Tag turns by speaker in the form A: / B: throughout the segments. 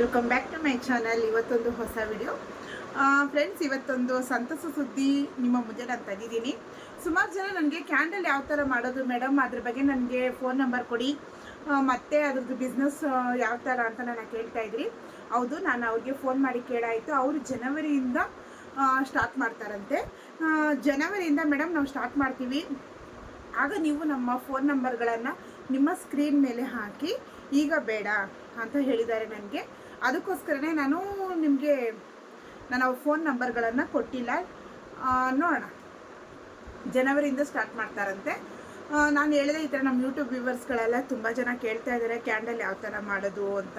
A: Welcome back to my channel ಇವತ್ತೊಂದು ಹೊಸ video friends ಇವತ್ತೊಂದು ಸಂತಸ ಸುದ್ದಿ ನಿಮ್ಮ ಮುಂದೆ ನಾನು ತಂದಿದ್ದೀನಿ. ಸುಮಾರು ಜನ ನನಗೆ ಕ್ಯಾಂಡಲ್ ಯಾವ ಥರ ಮಾಡೋದು ಮೇಡಮ್ ಅದ್ರ ಬಗ್ಗೆ ನನಗೆ ಫೋನ್ ನಂಬರ್ ಕೊಡಿ. ಮತ್ತೆ ಅದ್ರದ್ದು ಬಿಸ್ನೆಸ್ ಯಾವ ಥರ ಅಂತ ನಾನು ಕೇಳ್ತಾ ಇದ್ರಿ ಹೌದು, ನಾನು ಅವ್ರಿಗೆ ಫೋನ್ ಮಾಡಿ ಕೇಳಾಯಿತು. ಅವರು ಜನವರಿಯಿಂದ ಸ್ಟಾರ್ಟ್ ಮಾಡ್ತಾರಂತೆ. ಜನವರಿಯಿಂದ ಮೇಡಮ್ ನಾವು ಸ್ಟಾರ್ಟ್ ಮಾಡ್ತೀವಿ. ಆಗ ನೀವು ನಮ್ಮ ಫೋನ್ ನಂಬರ್ಗಳನ್ನು ನಿಮ್ಮ ಸ್ಕ್ರೀನ್ ಮೇಲೆ ಹಾಕಿ. ಈಗ ಬೇಡ ಅಂತ ಹೇಳಿದ್ದಾರೆ ನನಗೆ. ಅದಕ್ಕೋಸ್ಕರನೇ ನಾನು ನಿಮಗೆ ನಾನು ಅವ್ರ ಫೋನ್ ನಂಬರ್ಗಳನ್ನು ಕೊಟ್ಟಿಲ್ಲ ನೋಡೋಣ. ಜನವರಿಯಿಂದ ಸ್ಟಾರ್ಟ್ ಮಾಡ್ತಾರಂತೆ. ನಾನು ಹೇಳಿದೆ ಈ ಥರ ನಮ್ಮ ಯೂಟ್ಯೂಬ್ ವ್ಯೂವರ್ಸ್ಗಳೆಲ್ಲ ತುಂಬ ಜನ ಕೇಳ್ತಾ ಇದ್ದಾರೆ ಕ್ಯಾಂಡಲ್ ಯಾವ ಥರ ಮಾಡೋದು ಅಂತ.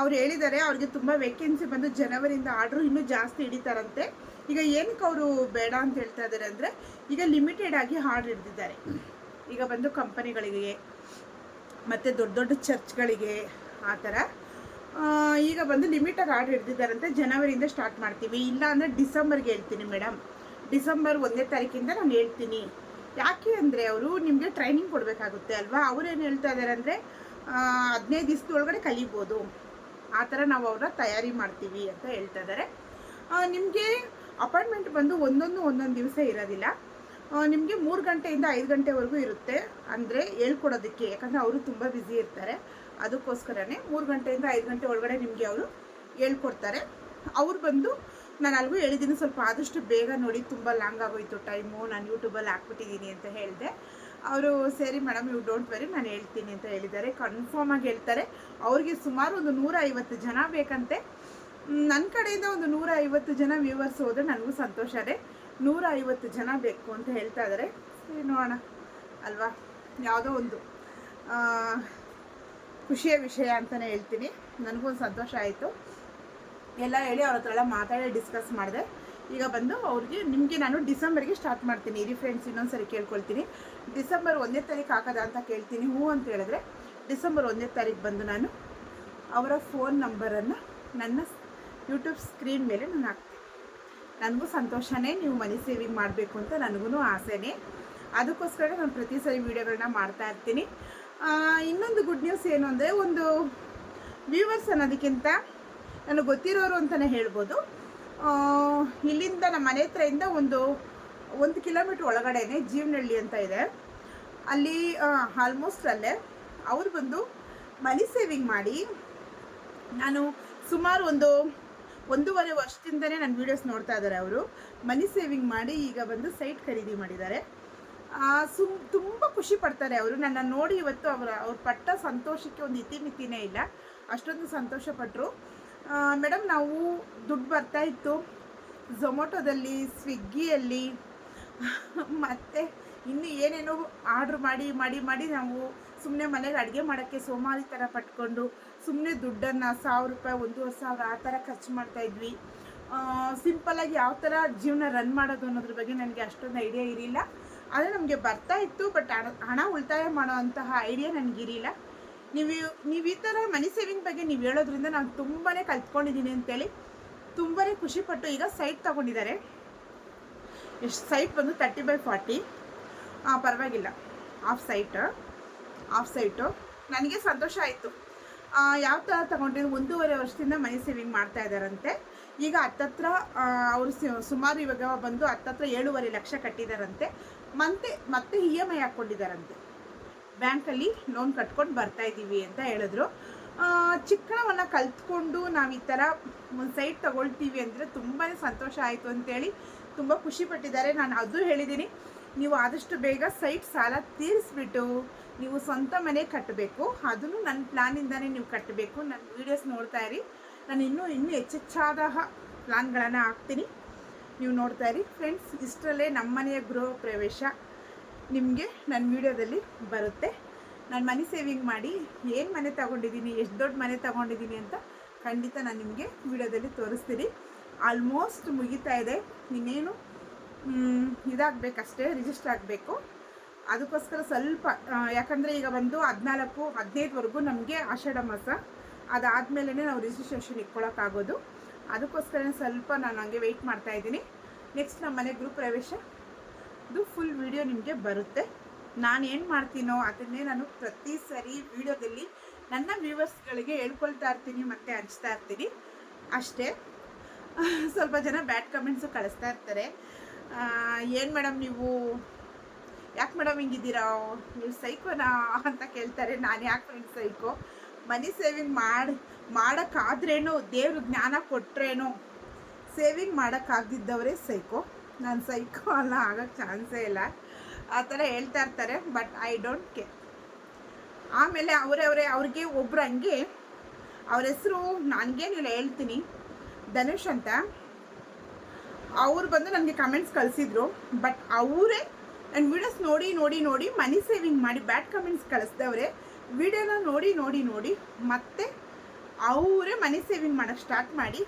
A: ಅವ್ರು ಹೇಳಿದ್ದಾರೆ, ಅವ್ರಿಗೆ ತುಂಬ ವೇಕೆನ್ಸಿ ಬಂದು ಜನವರಿಯಿಂದ ಆರ್ಡ್ರು ಇನ್ನೂ ಜಾಸ್ತಿ ಹಿಡಿತಾರಂತೆ. ಈಗ ಏನಕ್ಕೆ ಅವರು ಬೇಡ ಅಂತ ಹೇಳ್ತಾ ಇದ್ದಾರೆ ಅಂದರೆ, ಈಗ ಲಿಮಿಟೆಡ್ ಆಗಿ ಆರ್ಡ್ರ್ ಹಿಡ್ದಿದ್ದಾರೆ. ಈಗ ಬಂದು ಕಂಪನಿಗಳಿಗೆ ಮತ್ತು ದೊಡ್ಡ ದೊಡ್ಡ ಚರ್ಚ್ಗಳಿಗೆ ಆ ಥರ. ಈಗ ಬಂದು ಲಿಮಿಟೆಡ್ ಆರ್ಡರ್ ಹಿಡ್ದಿದ್ದಾರಂತೆ. ಜನವರಿಯಿಂದ ಸ್ಟಾರ್ಟ್ ಮಾಡ್ತೀವಿ. ಇಲ್ಲ ಅಂದರೆ ಡಿಸೆಂಬರ್ಗೆ ಹೇಳ್ತೀನಿ ಮೇಡಮ್ ಡಿಸೆಂಬರ್ ಒಂದನೇ ತಾರೀಕಿಂದ ನಾನು ಹೇಳ್ತೀನಿ. ಯಾಕೆ ಅಂದರೆ ಅವರು ನಿಮಗೆ ಟ್ರೈನಿಂಗ್ ಕೊಡಬೇಕಾಗುತ್ತೆ ಅಲ್ವಾ? ಅವ್ರೇನು ಹೇಳ್ತಾ ಇದ್ದಾರೆ ಅಂದರೆ ಹದಿನೈದು ದಿವಸದೊಳಗಡೆ ಕಲಿಬೋದು. ಆ ಥರ ನಾವು ಅವರ ತಯಾರಿ ಮಾಡ್ತೀವಿ ಅಂತ ಹೇಳ್ತಾ ಇದ್ದಾರೆ ನಿಮಗೆ ಅಪಾಯಿಂಟ್ಮೆಂಟ್ ಬಂದು ಒಂದೊಂದು ಒಂದೊಂದು ದಿವಸ ಇರೋದಿಲ್ಲ. ನಿಮಗೆ ಮೂರು ಗಂಟೆಯಿಂದ ಐದು ಗಂಟೆವರೆಗೂ ಇರುತ್ತೆ. ಅಂದರೆ ಹೇಳ್ಕೊಡೋದಕ್ಕೆ. ಯಾಕಂದರೆ ಅವರು ತುಂಬ ಬ್ಯುಸಿ ಇರ್ತಾರೆ. ಅದಕ್ಕೋಸ್ಕರನೇ ಮೂರು ಗಂಟೆಯಿಂದ ಐದು ಗಂಟೆ ಒಳಗಡೆ ನಿಮಗೆ ಅವರು ಹೇಳ್ಕೊಡ್ತಾರೆ. ಅವ್ರು ಬಂದು, ನಾನು ಅಲ್ಗೂ ಹೇಳಿದ್ದೀನಿ ಸ್ವಲ್ಪ ಆದಷ್ಟು ಬೇಗ ನೋಡಿ, ತುಂಬ ಲಾಂಗ್ ಆಗೋಯ್ತು ಟೈಮು, ನಾನು ಯೂಟ್ಯೂಬಲ್ಲಿ ಹಾಕ್ಬಿಟ್ಟಿದ್ದೀನಿ ಅಂತ ಹೇಳಿದೆ. ಅವರು, ಸರಿ ಮೇಡಮ್ ಯು ಡೋಂಟ್ ವೆರಿ ನಾನು ಹೇಳ್ತೀನಿ ಅಂತ ಹೇಳಿದ್ದಾರೆ. ಕನ್ಫರ್ಮ್ ಆಗಿ ಹೇಳ್ತಾರೆ. ಅವ್ರಿಗೆ ಸುಮಾರು ಒಂದು ನೂರ ಐವತ್ತು ಜನ ಬೇಕಂತೆ. ನನ್ನ ಕಡೆಯಿಂದ ಒಂದು ನೂರ ಐವತ್ತು ಜನ ವ್ಯೂವರ್ಸ್ ಹೋದರೆ ನನಗೂ ಸಂತೋಷನೇ ನೂರ ಐವತ್ತು ಜನ ಬೇಕು ಅಂತ ಹೇಳ್ತಾ ಇದ್ದಾರೆ. ಸರಿ, ನೋಡೋಣ. ಅಲ್ವಾ? ಯಾವುದೋ ಒಂದು. ಖುಷಿಯ ವಿಷಯ ಅಂತಲೇ ಹೇಳ್ತೀನಿ. ನನಗೂ ಸಂತೋಷ ಆಯಿತು. ಎಲ್ಲ ಹೇಳಿ ಅವ್ರ ಹತ್ರ ಎಲ್ಲ ಮಾತಾಡಿ ಡಿಸ್ಕಸ್ ಮಾಡಿದೆ. ಈಗ ಬಂದು ಅವ್ರಿಗೆ ನಿಮಗೆ ನಾನು ಡಿಸೆಂಬರ್ಗೆ ಸ್ಟಾರ್ಟ್ ಮಾಡ್ತೀನಿ. ಇರಿ ಫ್ರೆಂಡ್ಸ್ ಇನ್ನೊಂದ್ಸರಿ ಕೇಳ್ಕೊಳ್ತೀನಿ. ಡಿಸೆಂಬರ್ ಒಂದನೇ ತಾರೀಕು ಹಾಕೋದ ಅಂತ ಕೇಳ್ತೀನಿ. ಹ್ಞೂ ಅಂತ ಹೇಳಿದ್ರೆ ಡಿಸೆಂಬರ್ ಒಂದನೇ ತಾರೀಕು ಬಂದು ನಾನು ಅವರ ಫೋನ್ ನಂಬರನ್ನು ನನ್ನ ಯೂಟ್ಯೂಬ್ ಸ್ಕ್ರೀನ್ ಮೇಲೆ ನಾನು ಹಾಕ್ತೀನಿ. ನನಗೂ ಸಂತೋಷನೇ ನೀವು ಮನಿ ಸೇವಿಂಗ್ ಮಾಡಬೇಕು ಅಂತ ನನಗೂ ಆಸೆನೇ. ಅದಕ್ಕೋಸ್ಕರ ನಾನು ಪ್ರತಿ ಸರಿ ವೀಡಿಯೋಗಳನ್ನ ಮಾಡ್ತಾ ಇರ್ತೀನಿ. ಇನ್ನೊಂದು ಗುಡ್ ನ್ಯೂಸ್ ಏನು ಅಂದರೆ ಒಂದು ವ್ಯೂವರ್ಸ್ ಅನ್ನೋದಕ್ಕಿಂತ ನನಗೆ ಗೊತ್ತಿರೋರು ಅಂತಲೇ ಹೇಳ್ಬೋದು. ಇಲ್ಲಿಂದ ನಮ್ಮ ಮನೆ ಹತ್ರದಿಂದ ಒಂದು ಒಂದು ಕಿಲೋಮೀಟ್ರ್ ಒಳಗಡೆನೆ ಜೀವನಹಳ್ಳಿ ಅಂತ ಇದೆ. ಅಲ್ಲಿ ಆಲ್ಮೋಸ್ಟ್ ಅಲ್ಲೇ ಅವ್ರು ಬಂದು ಮನಿ ಸೇವಿಂಗ್ ಮಾಡಿ ನಾನು ಸುಮಾರು ಒಂದು ಒಂದೂವರೆ ವರ್ಷದಿಂದನೇ ನನ್ನ ವೀಡಿಯೋಸ್ ನೋಡ್ತಾ ಇದ್ದಾರೆ ಅವರು. ಮನಿ ಸೇವಿಂಗ್ ಮಾಡಿ ಈಗ ಬಂದು ಸೈಟ್ ಖರೀದಿ ಮಾಡಿದ್ದಾರೆ. ಸುಮ್ ತುಂಬ ಖುಷಿ ಪಡ್ತಾರೆ ಅವರು. ನನ್ನ ನೋಡಿ ಇವತ್ತು ಅವರ, ಅವ್ರು ಪಟ್ಟ ಸಂತೋಷಕ್ಕೆ ಒಂದು ಇತಿಮಿತಿನೇ ಇಲ್ಲ. ಅಷ್ಟೊಂದು ಸಂತೋಷ ಪಟ್ಟರು ಮೇಡಮ್ ನಾವು ದುಡ್ಡು ಬರ್ತಾ ಇತ್ತು. ಝೊಮೊಟೊದಲ್ಲಿ ಸ್ವಿಗ್ಗಿಯಲ್ಲಿ ಮತ್ತು ಇನ್ನು ಏನೇನೋ ಆರ್ಡ್ರ್ ಮಾಡಿ ಮಾಡಿ ಮಾಡಿ ನಾವು ಸುಮ್ಮನೆ ಮನೆಗೆ ಅಡುಗೆ ಮಾಡೋಕ್ಕೆ ಸೋಮಾರಿ ಥರ ಪಟ್ಕೊಂಡು ಸುಮ್ಮನೆ ದುಡ್ಡನ್ನು ಸಾವಿರ ರೂಪಾಯಿ, ಒಂದೂವರೆ ಸಾವಿರ ಆ ಥರ ಖರ್ಚು ಮಾಡ್ತಾ ಇದ್ವಿ. ಸಿಂಪಲಾಗಿ ಯಾವ ಥರ ಜೀವನ ರನ್ ಮಾಡೋದು ಅನ್ನೋದ್ರ ಬಗ್ಗೆ ನನಗೆ ಅಷ್ಟೊಂದು ಐಡಿಯಾ ಇರಲಿಲ್ಲ. ಆದರೆ ನಮಗೆ ಬರ್ತಾ ಇತ್ತು ಬಟ್ ಹಣ ಹಣ ಉಳಿತಾಯ ಮಾಡೋವಂತಹ ಐಡಿಯಾ ನನಗಿರಲಿಲ್ಲ ನೀವು ನೀವು ಈ ಥರ ಮನಿ ಸೇವಿಂಗ್ ಬಗ್ಗೆ ನೀವು ಹೇಳೋದ್ರಿಂದ ನಾನು ತುಂಬಾ ಕಲ್ತ್ಕೊಂಡಿದ್ದೀನಿ ಅಂತೇಳಿ ತುಂಬಾ ಖುಷಿಪಟ್ಟು ಈಗ ಸೈಟ್ ತೊಗೊಂಡಿದ್ದಾರೆ. ಎಷ್ಟು ಸೈಟ್ ಬಂದು ತರ್ಟಿ ಬೈ ಫಾರ್ಟಿ ಪರವಾಗಿಲ್ಲ. ಆಫ್ ಸೈಟ್ ಆಫ್ ಸೈಟು ನನಗೆ ಸಂತೋಷ ಆಯಿತು. ಯಾವ ಥರ ತಗೊಂಡ್ರೆ ಒಂದೂವರೆ ವರ್ಷದಿಂದ ಮನಿ ಸೇವಿಂಗ್ ಮಾಡ್ತಾ ಇದ್ದಾರಂತೆ ಈಗ ಹತ್ತತ್ರ ಅವರು ಸುಮಾರು ಇವಾಗ ಬಂದು ಹತ್ತತ್ರ ಏಳುವರೆ ಲಕ್ಷ ಕಟ್ಟಿದಾರಂತೆ. ಮತ್ತೆ ಮತ್ತೆ ಇ ಎಂ ಐ ಹಾಕ್ಕೊಂಡಿದ್ದಾರಂತೆ. ಬ್ಯಾಂಕಲ್ಲಿ ಲೋನ್ ಕಟ್ಕೊಂಡು ಬರ್ತಾ ಇದ್ದೀವಿ ಅಂತ ಹೇಳಿದ್ರು. ಚಿಕ್ಕಣವನ್ನು ಕಲ್ತ್ಕೊಂಡು ನಾವು ಈ ಥರ ಒಂದು ಸೈಟ್ ತಗೊಳ್ತೀವಿ ಅಂದರೆ ತುಂಬಾ ಸಂತೋಷ ಆಯಿತು ಅಂತೇಳಿ ತುಂಬ ಖುಷಿಪಟ್ಟಿದ್ದಾರೆ ನಾನು ಅದು ಹೇಳಿದ್ದೀನಿ ನೀವು ಆದಷ್ಟು ಬೇಗ ಸೈಟ್ ಸಾಲ ತೀರಿಸ್ಬಿಟ್ಟು ನೀವು ಸ್ವಂತ ಮನೆ ಕಟ್ಟಬೇಕು ಅದನ್ನು ನನ್ನ ಪ್ಲ್ಯಾನಿಂದನೇ ನೀವು ಕಟ್ಟಬೇಕು ನನ್ನ ವೀಡಿಯೋಸ್ ನೋಡ್ತಾ ಇರಿ. ನಾನು ಇನ್ನೂ ಇನ್ನೂ ಹೆಚ್ಚೆಚ್ಚಾದ ಪ್ಲ್ಯಾನ್ಗಳನ್ನು ಹಾಕ್ತೀನಿ. ನೀವು ನೋಡ್ತಾ ಇರಿ. ಫ್ರೆಂಡ್ಸ್ ಇಷ್ಟರಲ್ಲೇ ನಮ್ಮನೆಯ ಗೃಹ ಪ್ರವೇಶ ನಿಮಗೆ ನನ್ನ ವಿಡಿಯೋದಲ್ಲಿ ಬರುತ್ತೆ. ನಾನು ಮನಿ ಸೇವಿಂಗ್ ಮಾಡಿ ಏನು ಮನೆ ತಗೊಂಡಿದ್ದೀನಿ, ಎಷ್ಟು ದೊಡ್ಡ ಮನೆ ತಗೊಂಡಿದ್ದೀನಿ ಅಂತ ಖಂಡಿತ ನಾನು ನಿಮಗೆ ವಿಡಿಯೋದಲ್ಲಿ ತೋರಿಸ್ತೀನಿ. ಆಲ್ಮೋಸ್ಟ್ ಮುಗಿತಾ ಇದೆ. ಇನ್ನೇನು ಇದಾಗಬೇಕಷ್ಟೇ ರಿಜಿಸ್ಟರ್ ಆಗಬೇಕು. ಅದಕ್ಕೋಸ್ಕರ ಸ್ವಲ್ಪ ಯಾಕಂದರೆ ಈಗ ಬಂದು ಹದಿನಾಲ್ಕು, ಹದಿನೈದುವರೆಗೂ ನಮಗೆ ಆಷಾಢ ಮಾಸ. ಅದಾದಮೇಲೆ ನಾವು ರಿಜಿಸ್ಟ್ರೇಷನ್ ಇಟ್ಕೊಳ್ಳೋಕ್ಕಾಗೋದು ಅದಕ್ಕೋಸ್ಕರ ಸ್ವಲ್ಪ ನಾನು ಹಂಗೆ ವೆಯ್ಟ್ ಮಾಡ್ತಾ ಇದ್ದೀನಿ. ನೆಕ್ಸ್ಟ್ ನಮ್ಮ ಮನೆ ಗ್ರೂಪ್ ಪ್ರವೇಶ. ಇದು ಫುಲ್ ವಿಡಿಯೋ ನಿಮಗೆ ಬರುತ್ತೆ. ನಾನು ಏನು ಮಾಡ್ತೀನೋ ಅದನ್ನೇ ನಾನು ಪ್ರತಿ ಸರಿ ವಿಡಿಯೋದಲ್ಲಿ ನನ್ನ ವ್ಯೂವರ್ಸ್ಗಳಿಗೆ ಹೇಳ್ಕೊಳ್ತಾ ಇರ್ತೀನಿ ಮತ್ತು ಹಂಚ್ತಾ ಇರ್ತೀನಿ. ಅಷ್ಟೇ. ಸ್ವಲ್ಪ ಜನ ಬ್ಯಾಡ್ ಕಮೆಂಟ್ಸು ಕಳಿಸ್ತಾ ಇರ್ತಾರೆ. ಏನು ಮೇಡಮ್ ನೀವು? ಯಾಕೆ ಮೇಡಮ್ ಹಿಂಗಿದ್ದೀರಾ? ನೀವು ಸೈಕೋನಾ ಅಂತ ಕೇಳ್ತಾರೆ. ನಾನು ಯಾಕೆ ಫ್ರೆಂಡ್ಸ್ ಸೈಕೋ ಮನಿ ಸೇವಿಂಗ್ ಮಾಡಿ, ಮಾಡೋಕ್ಕಾದ್ರೇನೋ ದೇವ್ರಿಗೆ ಜ್ಞಾನ ಕೊಟ್ಟರೇನೋ ಸೇವಿಂಗ್ ಮಾಡೋಕ್ಕಾಗದಿದ್ದವರೇ ಸೈಕೋ ನಾನು ಸೈಕೋ ಅಲ್ಲ ಆಗೋಕ್ಕೆ ಚಾನ್ಸೇ ಇಲ್ಲ. ಆ ಥರ ಹೇಳ್ತಾ ಇರ್ತಾರೆ ಬಟ್ ಐ ಡೋಂಟ್ ಕೇರ್ ಆಮೇಲೆ ಅವರೇ ಅವರೇ, ಅವ್ರಿಗೆ ಒಬ್ರು ಹಂಗೆ, ಅವ್ರ ಹೆಸರು ನನಗೇನಿಲ್ಲ ಹೇಳ್ತೀನಿ. ಧನುಷ್ ಅಂತ. ಅವ್ರು ಬಂದು ನನಗೆ ಕಮೆಂಟ್ಸ್ ಕಳಿಸಿದ್ರು ಬಟ್ ಅವರೇ ನನ್ನ ವೀಡಿಯೋಸ್ ನೋಡಿ ನೋಡಿ ನೋಡಿ ಮನಿ ಸೇವಿಂಗ್ ಮಾಡಿ ಬ್ಯಾಡ್ ಕಮೆಂಟ್ಸ್ ಕಳಿಸ್ದವ್ರೆ. ವಿಡಿಯೋನ ನೋಡಿ ನೋಡಿ ನೋಡಿ ಮತ್ತೆ ಅವರೇ ಮನಿ ಸೇವಿಂಗ್ ಮಾಡೋಕ್ಕೆ ಸ್ಟಾರ್ಟ್ ಮಾಡಿ.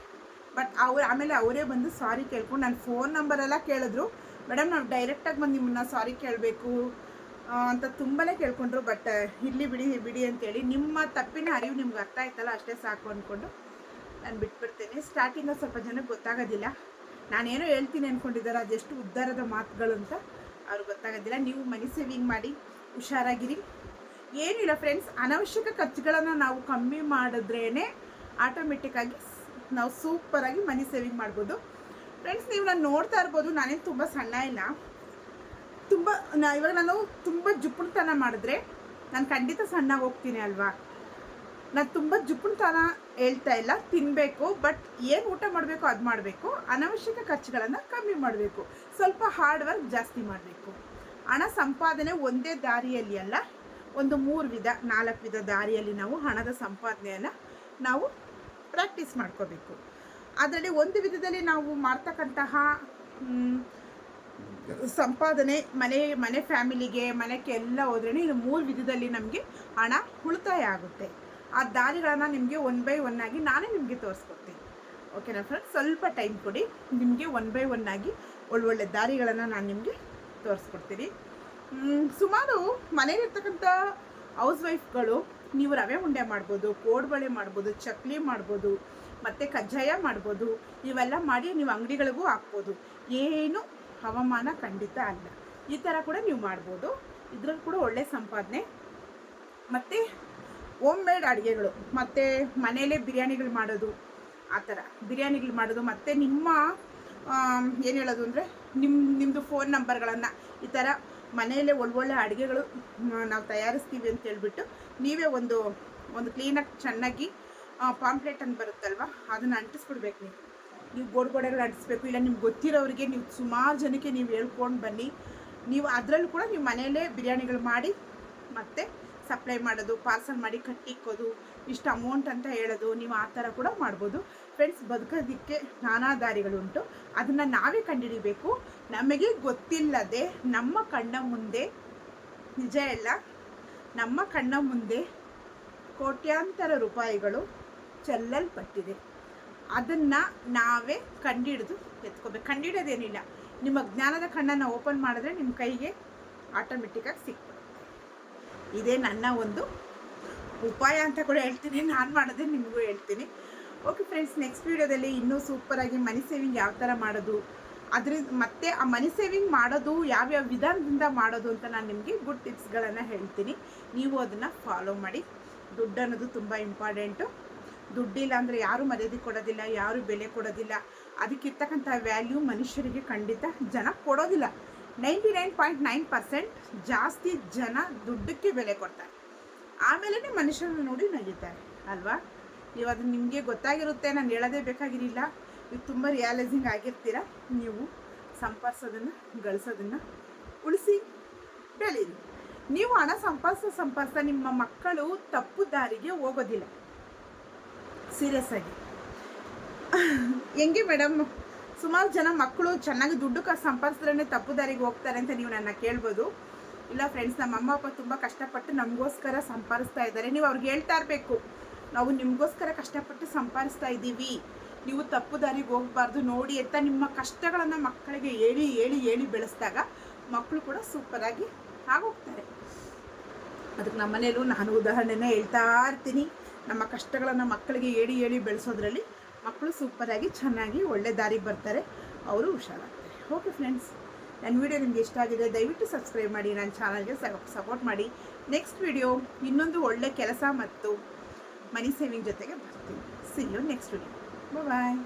A: ಬಟ್ ಅವ್ರು ಆಮೇಲೆ ಅವರೇ ಬಂದು ಸಾರಿ ಕೇಳ್ಕೊಂಡು ನನ್ನ ಫೋನ್ ನಂಬರೆಲ್ಲ ಕೇಳಿದ್ರು. ಮೇಡಮ್ ನಾವು ಡೈರೆಕ್ಟಾಗಿ ಬಂದು ನಿಮ್ಮನ್ನ ಸಾರಿ ಕೇಳಬೇಕು ಅಂತ ತುಂಬನೇ ಕೇಳ್ಕೊಂಡ್ರು. ಬಟ್ ಇಲ್ಲಿ ಬಿಡಿ ಬಿಡಿ ಅಂತೇಳಿ ನಿಮ್ಮ ತಪ್ಪಿನ ಅರಿವು ನಿಮ್ಗೆ ಅರ್ಥ ಆಯ್ತಲ್ಲ, ಅಷ್ಟೇ ಸಾಕು ಅಂದ್ಕೊಂಡು ನಾನು ಬಿಟ್ಬಿಡ್ತೇನೆ. ಸ್ಟಾರ್ಟಿಂಗ್ ಸ್ವಲ್ಪ ಜನಕ್ಕೆ ಗೊತ್ತಾಗೋದಿಲ್ಲ. ನಾನೇನೋ ಹೇಳ್ತೀನಿ ಅಂದ್ಕೊಂಡಿದ್ದಾರೆ ಅದೆಷ್ಟು ಉದ್ಧಾರದ ಮಾತುಗಳು ಅಂತ ಅವ್ರಿಗೆ ಗೊತ್ತಾಗೋದಿಲ್ಲ. ನೀವು ಮನಿ ಸೇವಿಂಗ್ ಮಾಡಿ, ಹುಷಾರಾಗಿರಿ. ಏನಿಲ್ಲ ಫ್ರೆಂಡ್ಸ್ ಅನವಶ್ಯಕ ಖರ್ಚುಗಳನ್ನು ನಾವು ಕಮ್ಮಿ ಮಾಡಿದ್ರೇ ಆಟೋಮೆಟಿಕ್ಕಾಗಿ ನಾವು ಸೂಪರಾಗಿ ಮನಿ ಸೇವಿಂಗ್ ಮಾಡ್ಬೋದು. ಫ್ರೆಂಡ್ಸ್ ನೀವು ನಾನು ನೋಡ್ತಾ ಇರ್ಬೋದು, ನಾನೇನು ತುಂಬ ಸಣ್ಣ ಇಲ್ಲ. ತುಂಬ, ನಾ ಇವಾಗ ನಾನು ತುಂಬ ಜುಪ್ಪುಣತನ ಮಾಡಿದ್ರೆ ನಾನು ಖಂಡಿತ ಸಣ್ಣ ಹೋಗ್ತೀನಿ ಅಲ್ವಾ? ನಾನು ತುಂಬ ಜುಪ್ಪುಣತನ ಹೇಳ್ತಾ ಇಲ್ಲ ತಿನ್ನಬೇಕು ಬಟ್ ಏನು ಊಟ ಮಾಡಬೇಕು ಅದು ಮಾಡಬೇಕು. ಅನಾವಶ್ಯಕ ಖರ್ಚುಗಳನ್ನು ಕಮ್ಮಿ ಮಾಡಬೇಕು. ಸ್ವಲ್ಪ ಹಾರ್ಡ್ ವರ್ಕ್ ಜಾಸ್ತಿ ಮಾಡಬೇಕು. ಹಣ ಸಂಪಾದನೆ ಒಂದೇ ದಾರಿಯಲ್ಲಿ ಅಲ್ಲ ಒಂದು ಮೂರು ವಿಧ, ನಾಲ್ಕು ವಿಧ ದಾರಿಯಲ್ಲಿ ನಾವು ಹಣದ ಸಂಪಾದನೆಯನ್ನು ನಾವು ಪ್ರಾಕ್ಟೀಸ್ ಮಾಡ್ಕೋಬೇಕು. ಅದರಲ್ಲಿ ಒಂದು ವಿಧದಲ್ಲಿ ನಾವು ಮಾಡ್ತಕ್ಕಂತಹ ಸಂಪಾದನೆ ಮನೆ ಮನೆ ಫ್ಯಾಮಿಲಿಗೆ, ಮನೆಗೆ ಎಲ್ಲ ಹೋದ್ರೇ ಇದು ಮೂರು ವಿಧದಲ್ಲಿ ನಮಗೆ ಹಣ ಉಳಿತಾಯ ಆಗುತ್ತೆ. ಆ ದಾರಿಗಳನ್ನು ನಿಮಗೆ ಒನ್ ಬೈ ಒನ್ ಆಗಿ ನಾನೇ ನಿಮಗೆ ತೋರಿಸ್ಕೊಡ್ತೀನಿ. ಓಕೆನಾ ಫ್ರೆಂಡ್ಸ್ ಸ್ವಲ್ಪ ಟೈಮ್ ಕೊಡಿ, ನಿಮಗೆ ಒನ್ ಬೈ ಒನ್ ಆಗಿ ಒಳ್ಳೊಳ್ಳೆ ದಾರಿಗಳನ್ನು ನಾನು ನಿಮಗೆ ತೋರಿಸ್ಕೊಡ್ತೀನಿ. ಸುಮಾರು ಮನೆಯಲ್ಲಿರ್ತಕ್ಕಂಥ ಹೌಸ್ ವೈಫ್ಗಳು ನೀವು ರವೆ ಉಂಡೆ ಮಾಡ್ಬೋದು, ಕೋಡ್ಬಳೆ ಮಾಡ್ಬೋದು, ಚಕ್ಲಿ ಮಾಡ್ಬೋದು, ಮತ್ತು ಕಜ್ಜಾಯ ಮಾಡ್ಬೋದು, ಇವೆಲ್ಲ ಮಾಡಿ ನೀವು ಅಂಗಡಿಗಳಿಗೂ ಹಾಕ್ಬೋದು. ಏನು ಹವಾಮಾನ ಖಂಡಿತ ಅಲ್ಲ. ಈ ಥರ ಕೂಡ ನೀವು ಮಾಡ್ಬೋದು. ಇದ್ರಲ್ಲಿ ಕೂಡ ಒಳ್ಳೆ ಸಂಪಾದನೆ. ಮತ್ತು ಹೋಮ್ ಮೇಡ್ ಅಡುಗೆಗಳು, ಮತ್ತು ಮನೆಯಲ್ಲೇ ಬಿರಿಯಾನಿಗಳು ಮಾಡೋದು, ಆ ಥರ. ಬಿರಿಯಾನಿಗಳು ಮಾಡೋದು, ಮತ್ತು ನಿಮ್ಮ ಏನು ಹೇಳೋದು ಅಂದರೆ ನಿಮ್ಮ ನಿಮ್ಮದು ಫೋನ್ ನಂಬರ್ಗಳನ್ನು ಈ ಥರ ಮನೆಯಲ್ಲೇ ಒಳ್ಳೊಳ್ಳೆ ಅಡುಗೆಗಳು ನಾವು ತಯಾರಿಸ್ತೀವಿ ಅಂತ ಹೇಳ್ಬಿಟ್ಟು ನೀವೇ ಒಂದು ಒಂದು ಕ್ಲೀನಾಗಿ ಚೆನ್ನಾಗಿ ಪಾಂಪ್ಲೆಟ್ ಅಂತ ಬರುತ್ತಲ್ವ? ಅದನ್ನು ಅಂಟಿಸ್ಬಿಡ್ಬೇಕು ನೀವು. ನೀವು ಗೋಡೆಗಳು ಅಂಟಿಸ್ಬೇಕು. ಇಲ್ಲ ನಿಮ್ಗೆ ಗೊತ್ತಿರೋರಿಗೆ ನೀವು ಸುಮಾರು ಜನಕ್ಕೆ ನೀವು ಹೇಳ್ಕೊಂಡು ಬನ್ನಿ. ನೀವು ಅದರಲ್ಲೂ ಕೂಡ ನೀವು ಮನೆಯಲ್ಲೇ ಬಿರಿಯಾನಿಗಳು ಮಾಡಿ ಮತ್ತೆ ಸಪ್ಲೈ ಮಾಡೋದು ಪಾರ್ಸಲ್ ಮಾಡಿ ಕಟ್ಟಿಕ್ಕೋದು ಇಷ್ಟು ಅಮೌಂಟ್ ಅಂತ ಹೇಳೋದು, ನೀವು ಆ ಥರ ಕೂಡ ಮಾಡ್ಬೋದು. ಫ್ರೆಂಡ್ಸ್ ಬದುಕೋದಕ್ಕೆ ನಾನಾ ದಾರಿಗಳುಂಟು. ಅದನ್ನು ನಾವೇ ಕಂಡುಹಿಡಿಬೇಕು. ನಮಗೆ ಗೊತ್ತಿಲ್ಲದೆ ನಮ್ಮ ಕಣ್ಣ ಮುಂದೆ, ನಿಜ ಎಲ್ಲ ನಮ್ಮ ಕಣ್ಣ ಮುಂದೆ ಕೋಟ್ಯಾಂತರ ರೂಪಾಯಿಗಳು ಚೆಲ್ಲಲ್ಪಟ್ಟಿದೆ. ಅದನ್ನು ನಾವೇ ಕಂಡಿಡಿದು ಎತ್ಕೋಬೇಕು. ಕಂಡಿಡೋದೇನಿಲ್ಲ ನಿಮ್ಮ ಜ್ಞಾನದ ಕಣ್ಣನ್ನು ಓಪನ್ ಮಾಡಿದ್ರೆ ನಿಮ್ಮ ಕೈಗೆ ಆಟೋಮೆಟಿಕ್ಕಾಗಿ ಸಿಕ್ಬಿಡುತ್ತೆ ಇದೇ ನನ್ನ ಒಂದು ಉಪಾಯ ಅಂತ ಕೂಡ ಹೇಳ್ತೀನಿ. ನಾನು ಮಾಡೋದೇ ನಿಮಗೂ ಹೇಳ್ತೀನಿ. ಓಕೆ ಫ್ರೆಂಡ್ಸ್ ನೆಕ್ಸ್ಟ್ ವೀಡಿಯೋದಲ್ಲಿ ಇನ್ನೂ ಸೂಪರಾಗಿ ಮನಿ ಸೇವಿಂಗ್ ಯಾವ ಥರ ಮಾಡೋದು ಅದರಿಂದ ಮತ್ತೆ ಆ ಮನಿ ಸೇವಿಂಗ್ ಮಾಡೋದು ಯಾವ್ಯಾವ ವಿಧಾನದಿಂದ ಮಾಡೋದು ಅಂತ ನಾನು ನಿಮಗೆ ಗುಡ್ ಟಿಪ್ಸ್ಗಳನ್ನು ಹೇಳ್ತೀನಿ. ನೀವು ಅದನ್ನು ಫಾಲೋ ಮಾಡಿ. ದುಡ್ಡು ಅನ್ನೋದು ತುಂಬ ಇಂಪಾರ್ಟೆಂಟು ದುಡ್ಡಿಲ್ಲ ಅಂದರೆ ಯಾರೂ ಮರ್ಯಾದೆ ಕೊಡೋದಿಲ್ಲ, ಯಾರೂ ಬೆಲೆ ಕೊಡೋದಿಲ್ಲ. ಅದಕ್ಕಿರ್ತಕ್ಕಂಥ ವ್ಯಾಲ್ಯೂ ಮನುಷ್ಯರಿಗೆ ಖಂಡಿತ ಜನ ಕೊಡೋದಿಲ್ಲ. Ninety nine point nine percent ಜಾಸ್ತಿ ಜನ ದುಡ್ಡಕ್ಕೆ ಬೆಲೆ ಕೊಡ್ತಾರೆ. ಆಮೇಲೆ ಮನುಷ್ಯನ ನೋಡಿ ನಗಿತಾರೆ, ಅಲ್ವಾ? ಅದು ನಿಮಗೆ ಗೊತ್ತಾಗಿರುತ್ತೆ, ನಾನು ಹೇಳೋದೇ ಬೇಕಾಗಿರಲಿಲ್ಲ. ಇದು ತುಂಬ ರಿಯಲೈಸಿಂಗ್ ಆಗಿರ್ತೀರ? ನೀವು ಸಂಪಾದಿಸೋದನ್ನು, ಗಳಿಸೋದನ್ನು ಉಳಿಸಿ ಬೆಳೀರಿ ನೀವು ಹಣ ಸಂಪಾದಿಸ ಸಂಪಾದಿಸ್ತಾ ನಿಮ್ಮ ಮಕ್ಕಳು ತಪ್ಪು ದಾರಿಗೆ ಹೋಗೋದಿಲ್ಲ. ಸೀರಿಯಸ್ ಆಗಿ. ಹೆಂಗೆ ಮೇಡಮ್ ಸುಮಾರು ಜನ ಮಕ್ಕಳು ಚೆನ್ನಾಗಿ ದುಡ್ಡು ಸಂಪಾದಿಸಿದ್ರೆ ತಪ್ಪು ದಾರಿಗೆ ಹೋಗ್ತಾರೆ ಅಂತ ನೀವು ನನ್ನ ಕೇಳ್ಬೋದು. ಇಲ್ಲ ಫ್ರೆಂಡ್ಸ್ ನಮ್ಮ ಅಮ್ಮ, ಅಪ್ಪ ತುಂಬ ಕಷ್ಟಪಟ್ಟು ನಮಗೋಸ್ಕರ ಸಂಪಾದಿಸ್ತಾ ಇದ್ದಾರೆ. ನೀವು ಅವ್ರಿಗೆ ಹೇಳ್ತಾ ಇರಬೇಕು. ನಾವು ನಿಮಗೋಸ್ಕರ ಕಷ್ಟಪಟ್ಟು ಸಂಪಾದಿಸ್ತಾ ಇದ್ದೀವಿ. ನೀವು ತಪ್ಪು ದಾರಿಗೆ ಹೋಗಬಾರ್ದು. ನೋಡಿ ಅಂತ ನಿಮ್ಮ ಕಷ್ಟಗಳನ್ನು ಮಕ್ಕಳಿಗೆ ಹೇಳಿ ಹೇಳಿ ಹೇಳಿ ಬೆಳೆಸಿದಾಗ ಮಕ್ಕಳು ಕೂಡ ಸೂಪರಾಗಿ ಆಗೋಗ್ತಾರೆ. ಅದಕ್ಕೆ ನಮ್ಮ ಮನೆಯಲ್ಲೂ ನಾನು ಉದಾಹರಣೆನ ಹೇಳ್ತಾ ಇರ್ತೀನಿ. ನಮ್ಮ ಕಷ್ಟಗಳನ್ನು ಮಕ್ಕಳಿಗೆ ಹೇಳಿ ಹೇಳಿ ಬೆಳೆಸೋದ್ರಲ್ಲಿ ಮಕ್ಕಳು ಸೂಪರಾಗಿ ಚೆನ್ನಾಗಿ ಒಳ್ಳೆ ದಾರಿಗೆ ಬರ್ತಾರೆ. ಅವರು ಹುಷಾರಾಗ್ತಾರೆ. ಓಕೆ ಫ್ರೆಂಡ್ಸ್ ನನ್ನ ವಿಡಿಯೋ ನಿಮ್ಗೆ ಇಷ್ಟ ಆಗಿದೆ ದಯವಿಟ್ಟು ಸಬ್ಸ್ಕ್ರೈಬ್ ಮಾಡಿ, ನನ್ನ ಚಾನಲ್ಗೆ ಸಪೋರ್ಟ್ ಮಾಡಿ. ನೆಕ್ಸ್ಟ್ ವಿಡಿಯೋ ಇನ್ನೊಂದು ಒಳ್ಳೆ ಕೆಲಸ ಮತ್ತು ಮನಿ ಸೇವಿಂಗ್ ಜೊತೆಗೆ ಬರ್ತೀನಿ. See you next video bye